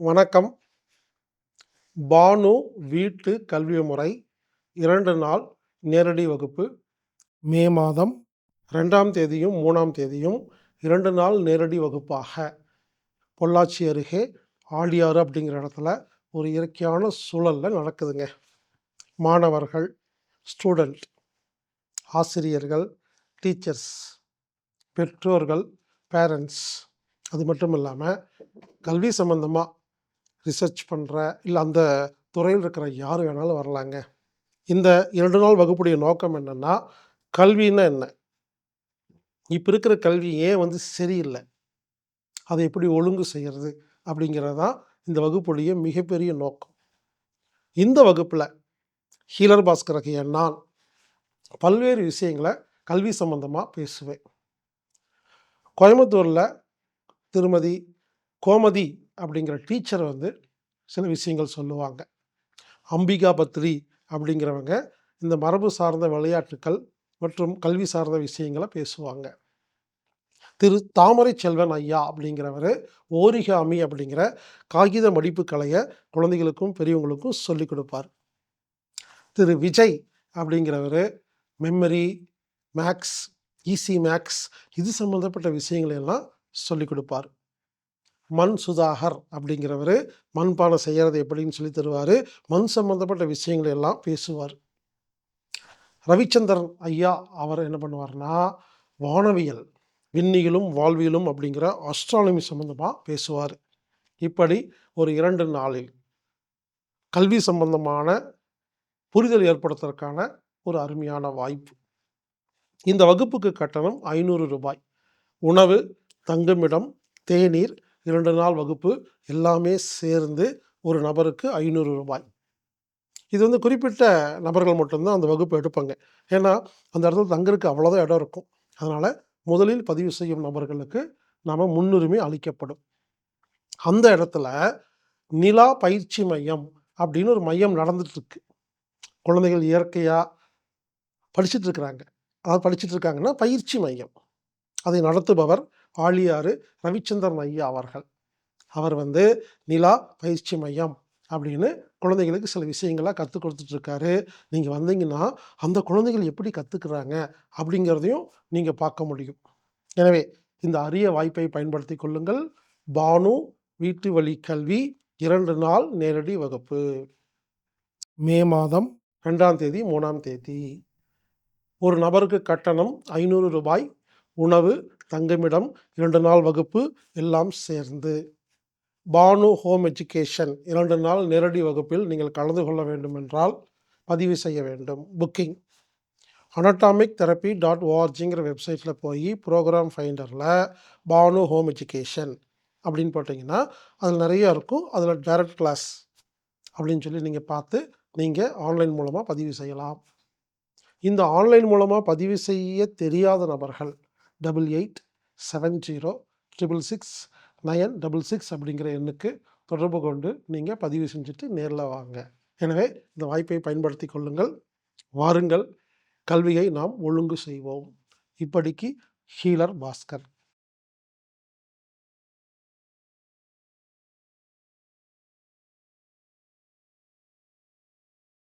வணக்கம். பானு வீட்டு கல்வி முறை இரண்டு நாள் நேரடி வகுப்பு. மே மாதம் ரெண்டாம் தேதியும் மூணாம் தேதியும் இரண்டு நாள் நேரடி வகுப்பாக. பொள்ளாச்சி அருகே ஆழியாறு அப்படிங்கிற இடத்துல ஒரு இயற்கையான சூழலில் நடக்குதுங்க. மாணவர்கள் ஸ்டூடெண்ட் ஆசிரியர்கள் டீச்சர்ஸ் பெற்றோர்கள் பேரண்ட்ஸ் அது மட்டும் இல்லாமல் கல்வி சம்மந்தமாக ரிசர்ச் பண்ணுற இல்லை அந்த துறையில் இருக்கிற யார் வேணாலும் வரலாங்க. இந்த இரண்டு நாள் வகுப்புடைய நோக்கம் என்னென்னா கல்வின்னா என்ன? இப்போ இருக்கிற கல்வி ஏன் வந்து சரியில்லை? அதை எப்படி ஒழுங்கு செய்கிறது அப்படிங்கிறது தான் இந்த வகுப்புடைய மிகப்பெரிய நோக்கம். இந்த வகுப்பில் ஹீலர் பாஸ்கரகைய நான் பல்வேறு விஷயங்களை கல்வி சம்பந்தமாக பேசுவேன். கோயம்புத்தூரில் திருமதி கோமதி அப்படிங்கிற டீச்சர் வந்து சில விஷயங்கள் சொல்லுவாங்க. அம்பிகா பத்ரி அப்படிங்கிறவங்க இந்த மரபு சார்ந்த விளையாட்டுக்கள் மற்றும் கல்வி சார்ந்த விஷயங்களை பேசுவாங்க. திரு தாமரை செல்வன் ஐயா அப்படிங்கிறவர் ஓரிகாமி அப்படிங்கிற காகித மடிப்பு கலையை குழந்தைகளுக்கும் பெரியவங்களுக்கும் சொல்லிக் கொடுப்பார். திரு விஜய் அப்படிங்கிறவர் மெமரி மேக்ஸ் இசி மேக்ஸ் இது சம்மந்தப்பட்ட விஷயங்களை எல்லாம் சொல்லிக் கொடுப்பார். மண் சுதாகர் அப்படிங்கிறவர் மண்பானை செய்கிறது எப்படின்னு சொல்லி தருவார். மண் சம்மந்தப்பட்ட விஷயங்களை எல்லாம் பேசுவார். ரவிச்சந்திரன் ஐயா அவர் என்ன பண்ணுவார்னா வானவியல் விண்ணியலும் வாழ்வியலும் அப்படிங்கிற அஸ்ட்ரானமி சம்மந்தமாக பேசுவார். இப்படி ஒரு இரண்டு நாளில் கல்வி சம்பந்தமான புரிதல் ஏற்படுத்துறதுக்கான ஒரு அருமையான வாய்ப்பு. இந்த வகுப்புக்கு கட்டணம் ஐநூறு ரூபாய். உணவு தங்குமிடம் தேநீர் இரண்டு நாள் வகுப்பு எல்லாமே சேர்ந்து ஒரு நபருக்கு ஐநூறு ரூபாய். இது வந்து குறிப்பிட்ட நபர்கள் மட்டும்தான் அந்த வகுப்பு எடுப்பாங்க. ஏன்னா அந்த இடத்துல தங்கறதுக்கு அவ்வளோதான் இடம் இருக்கும். அதனால் முதலில் பதிவு செய்யும் நபர்களுக்கு நாம் முன்னுரிமை அளிக்கப்படும். அந்த இடத்துல நிலா பயிற்சி மையம் அப்படின்னு ஒரு மையம் நடந்துட்டுருக்கு. குழந்தைகள் இயற்கையாக படிச்சுட்டு இருக்கிறாங்க. அதாவது படிச்சுட்டு இருக்காங்கன்னா பயிற்சி மையம். அதை நடத்துபவர் ஆழியாறு ரவிச்சந்திரன் ஐயா அவர்கள். அவர் வந்து நிலா பயிற்சி மையம் அப்படின்னு குழந்தைகளுக்கு சில விஷயங்களாக கற்றுக் கொடுத்துட்ருக்காரு. நீங்கள் வந்தீங்கன்னா அந்த குழந்தைகள் எப்படி கற்றுக்குறாங்க அப்படிங்கிறதையும் நீங்கள் பார்க்க முடியும். எனவே இந்த அரிய வாய்ப்பை பயன்படுத்தி கொள்ளுங்கள். பானு வீட்டு வழி கல்வி இரண்டு நாள் நேரடி வகுப்பு. மே மாதம் ரெண்டாம் தேதி மூணாம் தேதி. ஒரு நபருக்கு கட்டணம் ஐநூறு ரூபாய் உணவு தங்குமிடம் இரண்டு நாள் வகுப்பு எல்லாம் சேர்ந்து. பானு ஹோம் எஜுகேஷன் இரண்டு நாள் நேரடி வகுப்பில் நீங்கள் கலந்து கொள்ள வேண்டும் என்றால் பதிவு செய்ய வேண்டும். புக்கிங். அனட்டாமிக் தெரப்பி டாட் ஓஆர்ஜிங்கிற வெப்சைட்டில் போய் ப்ரோக்ராம் ஃபைண்டரில் பானு ஹோம் எஜுகேஷன் அப்படின்னு போட்டிங்கன்னா அதில் நிறைய இருக்கும். அதில் டைரக்ட் கிளாஸ் அப்படின்னு சொல்லி நீங்கள் பார்த்து நீங்கள் ஆன்லைன் மூலமாக பதிவு செய்யலாம். இந்த ஆன்லைன் மூலமாக பதிவு செய்ய தெரியாத நபர்கள் double eight seven zero triple six nine double six அப்படிங்கிற எண்ணுக்கு தொடர்பு கொண்டு நீங்கள் பதிவு செஞ்சுட்டு நேரில் வாங்க. எனவே இந்த வாய்ப்பை பயன்படுத்தி கொள்ளுங்கள். வாருங்கள். கல்வியை நாம் ஒழுங்கு செய்வோம். இப்படிக்கு ஹீலர் பாஸ்கர்.